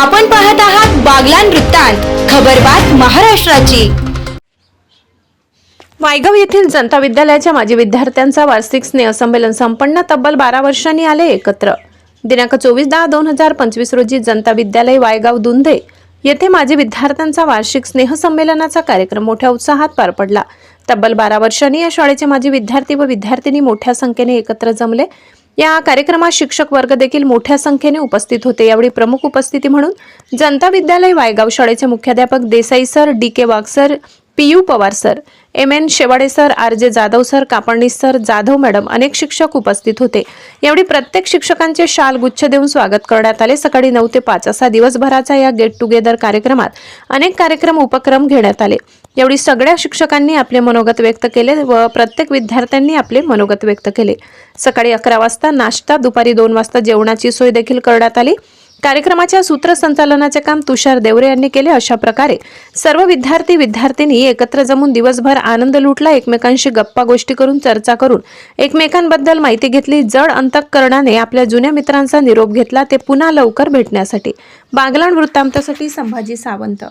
आपण पाहत आहात बागलान वृत्तांत खबरबात महाराष्ट्राची. वायगाव येथील जनता विद्यालयाच्या माजी विद्यार्थ्यांचा वार्षिक स्नेहसंमेलन संपन्न तब्बल बारा वर्षांनी आले एकत्र. दिनांक चोवीस दहा दोन हजार पंचवीस रोजी जनता विद्यालय वायगाव दुंधे येथे माजी विद्यार्थ्यांचा वार्षिक स्नेहसंमेलनाचा कार्यक्रम मोठ्या उत्साहात पार पडला. तब्बल बारा वर्षांनी या शाळेचे माजी विद्यार्थी व विद्यार्थिनी मोठ्या संख्येने एकत्र जमले. या कार्यक्रमात शिक्षक वर्ग देखील मोठ्या संख्येने उपस्थित होते. यावेळी प्रमुख उपस्थिती म्हणून जनता विद्यालय वायगाव शाळेचे मुख्याध्यापक Desai sir D K Wagh PU P U Pawar sir M N Shewade sir R J Jadhav sir Kapadnis sir Jadhav madam अनेक शिक्षक उपस्थित होते. यावेळी प्रत्येक शिक्षकांचे शाल गुच्छ देऊन स्वागत करण्यात आले. सकाळी नऊ ते पाच असा दिवसभराचा या गेट टुगेदर कार्यक्रमात अनेक कार्यक्रम उपक्रम घेण्यात आले. यावेळी सगळ्या शिक्षकांनी आपले मनोगत व्यक्त केले व प्रत्येक विद्यार्थ्यांनी आपले मनोगत व्यक्त केले. सकाळी अकरा वाजता नाश्ता दुपारी दोन वाजता जेवणाची सोय देखील करण्यात आली. कार्यक्रमाच्या सूत्रसंचालनाचे काम तुषार देवरे यांनी केले. अशा प्रकारे सर्व विद्यार्थी विद्यार्थिनी एकत्र जमून दिवसभर आनंद लुटला. एकमेकांशी गप्पा गोष्टी करून चर्चा करून एकमेकांबद्दल माहिती घेतली. जड अंतकरणाने आपल्या जुन्या मित्रांचा निरोप घेतला. ते पुन्हा लवकर भेटण्यासाठी. बागलाण वृत्तांतासाठी संभाजी सावंत.